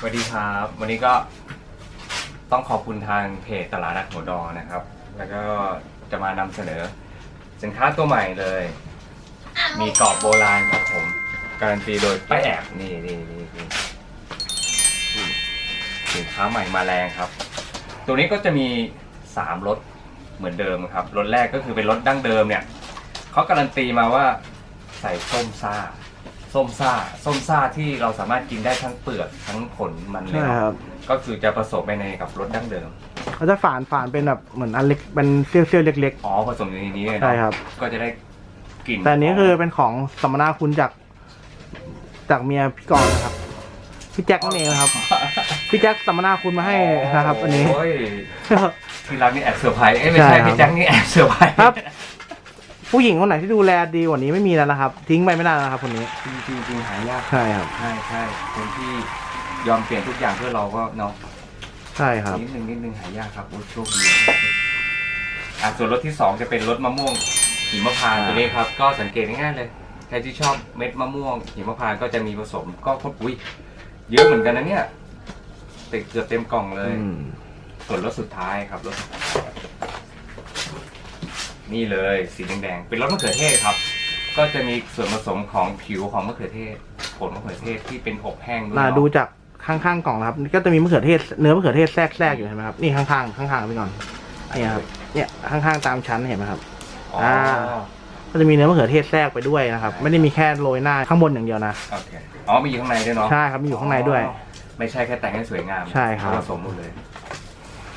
สวัสดีครับ วันนี้ก็ต้องขอบคุณทางเพจตลาดนัดหัวดอนะครับ แล้วก็จะมานำเสนอ สินค้าตัวใหม่เลย มีกรอบโบราณครับผม การันตีโดยป้าแอบนี่นี่นี่นี่สินค้าใหม่มาแรงครับ ตัวนี้ก็จะมีสามรสเหมือนเดิมครับรสแรกก็คือเป็นรสดั้งเดิมเนี่ยเขาการันตีมาว่าใส่ส้มซ่า ส้มซ่าส้มซ่าที่เราสามารถกินได้ทั้งเปลือกทั้งผลมันเลยใช่ครับ ก็คือจะผสมไปในกับรสดั้งเดิมเขาจะฝานฝานเป็นแบบเหมือนอันเล็กเป็นเซี่ยวๆเล็ก อ๋อผสมอยู่ในนี้เลยๆเนอะใช่ครับ ก็จะได้กลิ่นแต่อันนี้คือเป็นของสัมมนาคุณจากจากเมียพี่กรณ์นะครับพี่แจ็คนั่นเองนะครับพี่แจ็คสัมมนาคุณมาให้นะครับ อันนี้โอ้ยที่รักนี่แอบเซอร์ไพรส์เอ้ยไม่ใช่ใช่ครับ พี่แจ็คนี่แอบเซอร์ไพรส์ครับ ผู้หญิงคนไหนที่ดูแลดีกว่านี้ไม่มีแล้วนะครับ ทิ้งไปไม่ได้แล้วนะครับคนนี้จริงจริงจริงหายากใช่ครับ ใช่ใช่คนที่ยอมเปลี่ยนทุกอย่างเพื่อเราก็เนาะใช่ครับนิดนึงนิดนึงหายากครับโอ้โชคดีอะส่วนรสที่สองจะเป็นรสมะม่วงหิมพานต์อ่าตัวนี้ครับ ก็สังเกตง่ายๆเลยใครที่ชอบเม็ดมะม่วงหิมพานต์ก็จะมีผสมก็ครบอุ้ยเยอะเหมือนกันนะเนี่ยติดเกือบเต็มกล่องเลย อืมส่วนรสสุดท้ายครับรส นี่เลยสีแดงๆเป็นรสมะเขือเทศครับ ก็จะมีส่วนผสมของผิวของมะเขือเทศผลมะเขือเทศที่เป็นอบแห้งด้วยน่าเนาะ ดูจากข้างๆกล่องนะครับก็จะมีมะเขือเทศเนื้อมะเขือเทศแทรกแทรกอยู่เห็นไหมครับนี่ข้างๆข้างๆพี่กรณ์เนี่ยครับเนี่ยข้างๆตามชั้นเห็นไหมครับ อ๋ออาก็จะมีเนื้อมะเขือเทศแทรกไปด้วยนะครับ ไม่ได้มีแค่โรยหน้าข้างบนอย่างเดียวนะโอเคอ๋อมีอยู่ข้างในด้วยเนาะใช่ครับมีอยู่ข้างในด้วย อ๋อไม่ใช่แค่แต่งให้สวยงามใช่ครับ ผสมหมดเลย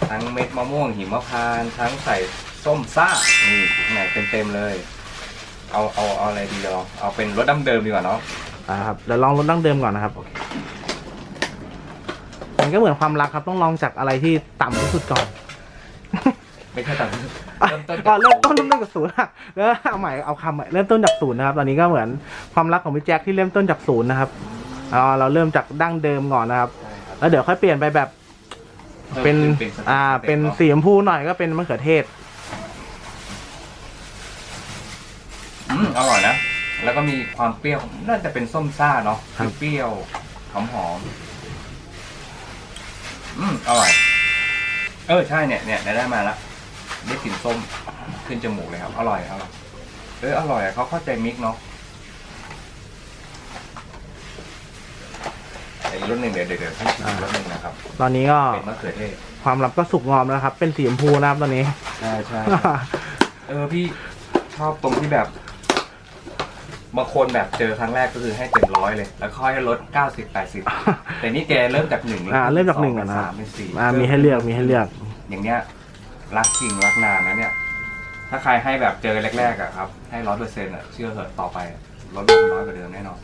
ทั้งเม็ดมะม่วงหิมพานต์ทั้งใส่ ส้มซ่านี่อยู่ข้างในเต็มๆเลย เอาเอาเอาอะไรดีเราเอาเป็นรสดั้งเดิมดีกว่าเนาะอ่าครับเดี๋ยวลองรสดั้งเดิมก่อนนะครับมันก็เหมือนความรักครับต้องลองจากอะไรที่ต่ำที่สุดก่อนไม่ใช่แต่เริ่มต้นก็เริ่มต้นเริ่มต้นจากศูนย์อะแล้วเอาใหม่เอาคำใหม่เริ่มต้นจากศูนย์นะครับ ตอนนี้ก็เหมือนความรักของพี่แจ็คที่เริ่มต้นจากศูนย์นะครับเอาเราเริ่มจากดั้งเดิมก่อนนะครับใช่ครับแล้วเดี๋ยวค่อยเปลี่ยนไปแบบ เป็นพิ่มขึ้อ่าสเป็นต็ปสีชมพูหน่อยก็เป็นมะเขือเทศ มอร่อยนะ แล้วก็มีความเปรี้ยวน่าจะเป็นส้มซ่าเนาะครับ เปรี้ยวหอมหอมๆอืมอร่อย เออใช่เนี่ยเนี่ยได้มาละได้กลิ่นส้มขึ้นจมูกเลยครับ อร่อยอร่อยเอออร่อยอะเขาเข้าใจมิกเนาะแต่อีกรสหนึ่งเดี๋ยวเดี๋ยวเดี๋ยวให้ชิมอีกรสหนึ่งนะครับตอนนี้ก็เป็นมะเขือเทศความลับก็สุกงอมแล้วครับ เป็นสีชมพูนะครับตอนนี้ ใช่ใช่ เออพี่ชอบตรงที่แบบ บางคนแบบเจอครั้งแรกก็คือให้เต็มร้อยเลย แล้วค่อยลดเก้าสิบแปดสิบแต่นี่แกเริ่มจากหนึ่งแล้วอ่าเริ่มจากหนึ่งเป็ก่อนนนะสามเป็นสี่อ่ามีให้เลือกมีให้เลือก อย่างเนี้ยรักจริงรักนานนะเนี่ย ถ้าใครให้แบบเจอแรกๆอะครับ ให้ร้อยเปอร์เซ็นต์อะเชื่อเถอะต่อไปอะลดลงน้อยกว่าเดิมแน่นอน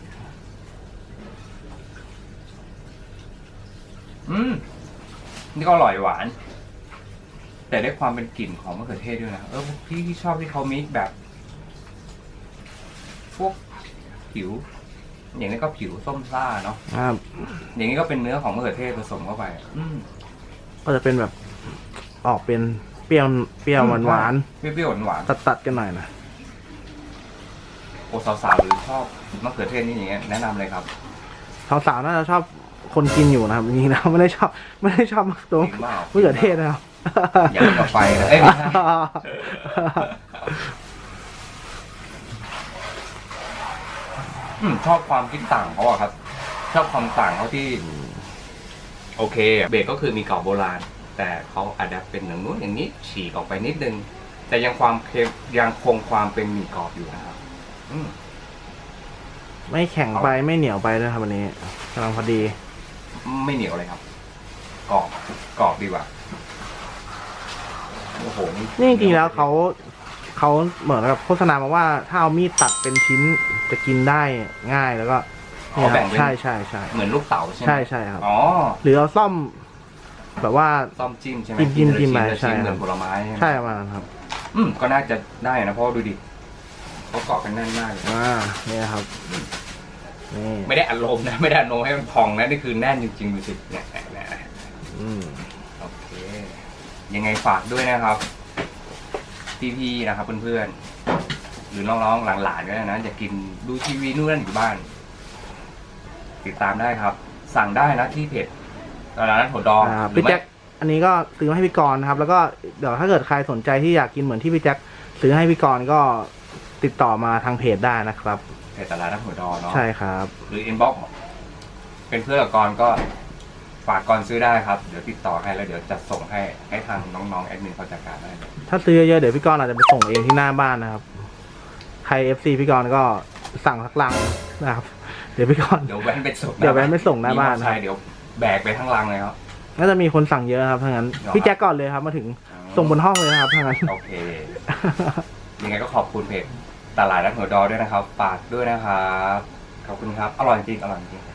อืม นี่ก็อร่อยหวาน แต่ได้ความเป็นกลิ่นของมะเขือเทศด้วยนะ เออพี่ที่ชอบที่เขามิกแบบ พวกผิว อย่างนี้ก็ผิวส้มซ่าเนาะครับ อย่างนี้ก็เป็นเนื้อของมะเขือเทศผสมเข้าไป อืมก็จะเป็นแบบออกเป็นเปรี้ยวเปรี้ยวหวานหวานเปรี้ยวๆหวานตัดตัดๆกันหน่อยนะๆโอ้สาวๆหรือชอบมะเขือเทศนี่อย่างเงี้ยแนะนำเลยครับสาวๆน่าจะชอบคนกินอยู่นะครับจริงๆนะไม่ได้ชอบไม่ได้ชอบตัวจริงเปล่ามะเขือเทศนะครับ อย่าเล่นกับไฟนะเอ้ยไม่ใช่ อืมชอบความคิดต่างเขาอะครับ ชอบความต่างเขาที่ โอเค เบรกก็คือมีเก่าโบราณ แต่เขาอัดแอปเป็นอย่างนู้นอย่างนี้ฉีกออกไปนิดนึง แต่ยังความเค็มยังคงความเป็นหมี่กรอบอยู่นะครับ อืม ไม่แข็งไปไม่เหนียวไปด้วยครับวันนี้กำลังพอดี ไม่เหนียวเลยครับ กรอบ กรอบดีกว่า โอ้โหนี่จริงๆแล้วเขา เขาเหมือนกับโฆษณามาว่าถ้าเอามีดตัดเป็นชิ้นจะกินได้ง่ายแล้วก็อ๋อแบ่งเป็น ใช่ใช่ใช่เหมือนลูกเต๋าใช่ไหมใช่ใช่ครับ อ๋อหรือเอาซ่อม แบบว่าซ่อมจิ้มใช่ไหมจิ้มจิ้มจิ้มไปทีละใช่ชิ้นคเหรัมือบนผลไม้ใช่ไหมใช่ประมาณนั้นครับ อืมก็น่าจะได้นะเพราะว่าดูดิเขาเกาะกันแน่นมากเลยอ่าเนี่ยครับนี่ไม่ได้อารมณ์นะไม่ได้อารมณ์ให้มันพองนะนี่คือแน่นจริงๆดูสิเนี่ยเนี่ยเนี่ยอืม โอเค ยังไงฝากด้วยนะครับ พี่ๆนะครับเพื่อนๆหรือน้องๆหลานๆก็ได้นะอยากกินดูทีวีนู่นนั่นอยู่บ้าน ติดตามได้ครับ สั่งได้นะที่เพจตลาดนัดหัวดองอ่าหรือพี่ไม่ แจ็คอันนี้ก็ซื้อมาให้พี่กรณ์นะครับ แล้วก็เดี๋ยวถ้าเกิดใครสนใจที่อยากกินเหมือนที่พี่แจ็คซื้อให้พี่กรณ์ก็ติดต่อมาทางเพจได้นะครับ เพจตลาดนัดหัวดองเนาะใช่ครับ หรืออินบ็อกเป็นเพื่อนกับกรก็ ฝากกรซื้อได้ครับ เดี๋ยวติดต่อให้แล้วเดี๋ยวจัดส่งให้ให้ทางน้องๆแอดมินเขาจัดการได้เลยถ้าซื้อเยอะๆเดี๋ยวพี่กรณ์อาจจะไปส่งเองที่หน้าบ้านนะครับ ใครเอฟซีพี่กรณ์ก็สั่งสักลังนะครับ เดี๋ยวพี่กรณ์ เดี๋ยวแว้นไปส่งเดี๋ยวแว้นไปส่งหน้าบ้านมีมอเตอร์ไซค์เดี๋ยวแบกไปทั้งลังเลยครับ น่าจะมีคนสั่งเยอะครับทั้างนั้นเหรอพี่แจ็คก่อนเลยครับ มาถึงส่งบนห้องเลยนะครับทั้างนั้นโอเคยังไงก็ขอบคุณเพจตลาดนัดหัวดอด้วยนะครับฝากด้วยนะครับขอบคุณครับ อร่อยจริงอร่อยจริง